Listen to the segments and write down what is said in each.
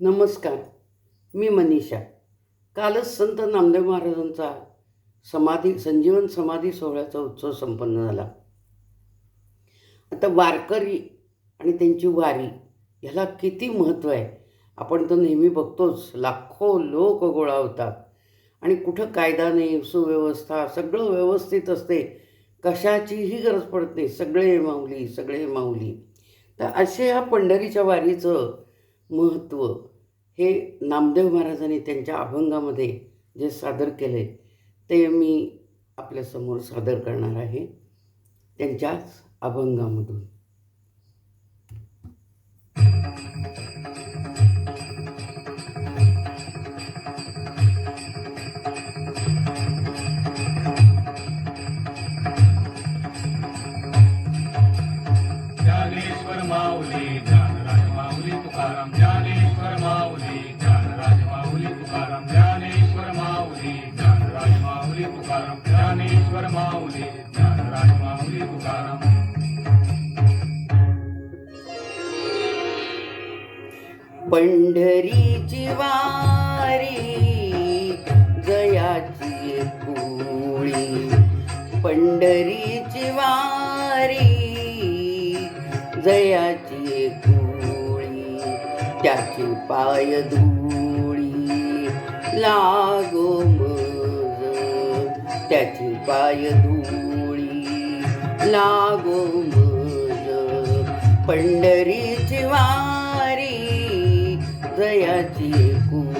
नमस्कार मी मनीषा. कालच संत नामदेव महाराजांचा समाधी संजीवन समाधी सोहळ्याचा उत्सव संपन्न झाला. आता वारकरी आणि त्यांची वारी ह्याला किती महत्त्व आहे? आपण तर नेहमी बघतोच लाखो लोक गोळा होतात. आणि कुठं कायदा नाही सुव्यवस्था सगळं व्यवस्थित असते. कशाचीही गरज पडत नाही सगळे माऊली सगळे माऊली. तर असे ह्या पंढरीच्या वारीचं महत्त्व हे नामदेव महाराजांनी त्यांच्या अभंगामध्ये जे सादर केले ते मी आपल्यासमोर सादर करणार आहे त्यांच्याच अभंगामधून. तुकाराम ज्ञानेश्वर माऊली ज्ञानराज माऊली तुकाराम पंढरीची वारी जयाची पोळी पंढरीची वारी जयाची पोळी त्याची पाय धुळी लागो पाय धुळी लागो पंढरीची वारी जयाची कुळी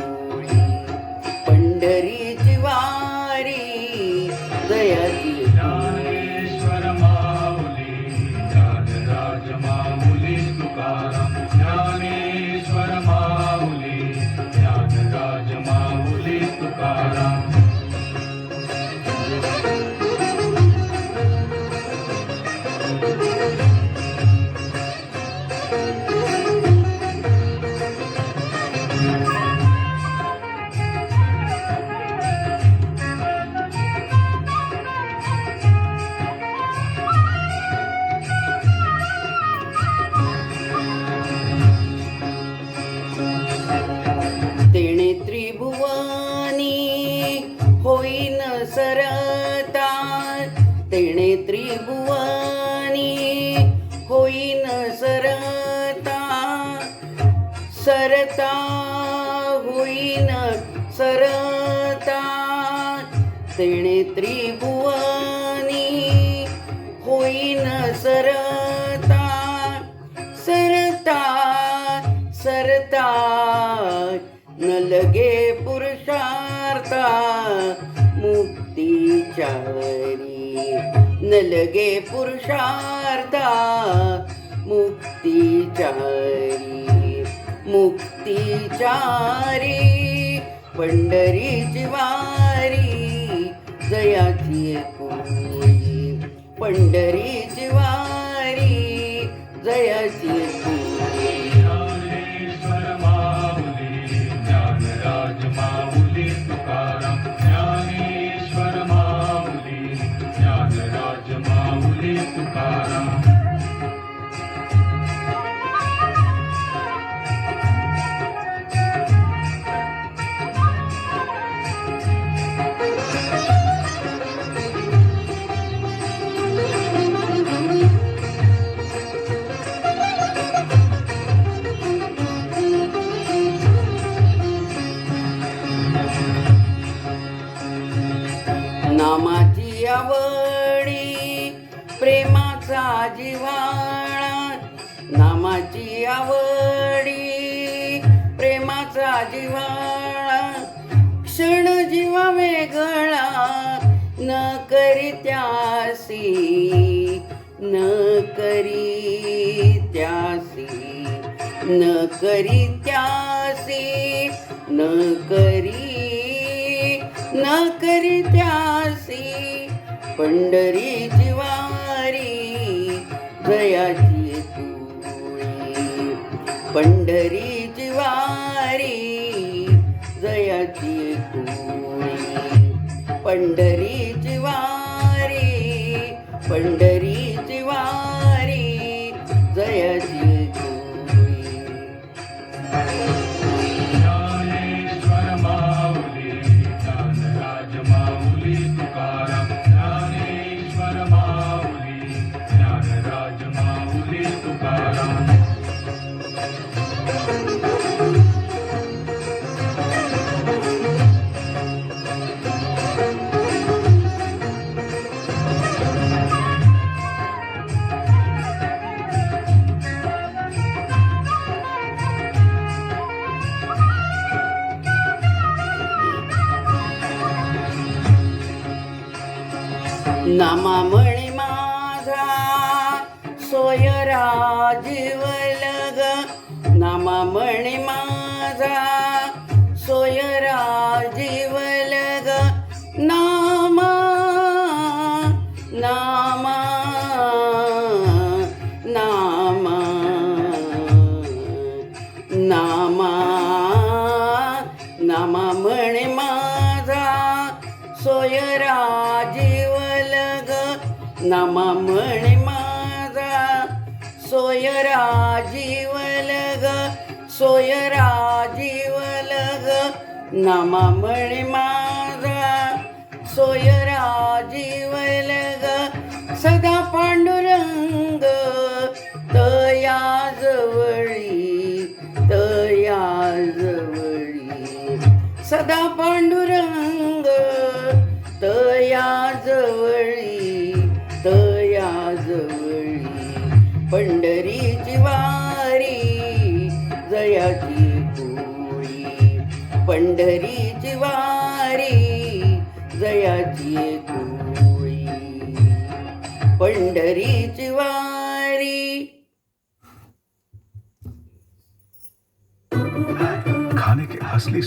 तेणे त्रिभुवानी होईन सरता सरता होईन सरता तेणे त्रिभुवानी होईन सरता सरता सरता. न लगे पुरुषार्था मुक्तीचारी न लगे पुरुषार्था मुक्तीचारी मुक्तीचारी पंढरीची वारी जयाची कुळी पंढरीची वारी जयाची आवडी प्रेमाचा जिवाळा नामाची आवडी प्रेमाचा जिवाळा क्षण जीवा वेगळा न करी त्यासी न करी त्यासी न करी त्या पंढरी जिवारी जयाची तुळी. जिवारी वारी जयाची पंढरी पंढरीची पंढरी नामामणी माझा सोयरा नामा म्हणे माझा. सोयरा जीवलग सोयरा जीवलग नामा म्हणे माझा. सोयरा जीवलग सदा पांडुरंग. तया जवळी तया जवळी. सदा पांडुरंग तया जवळी. पंढरीची वारी जयाची कोळी. पंढरीची वारी जयाची कोळी. पंढरीची वारी खाने के असली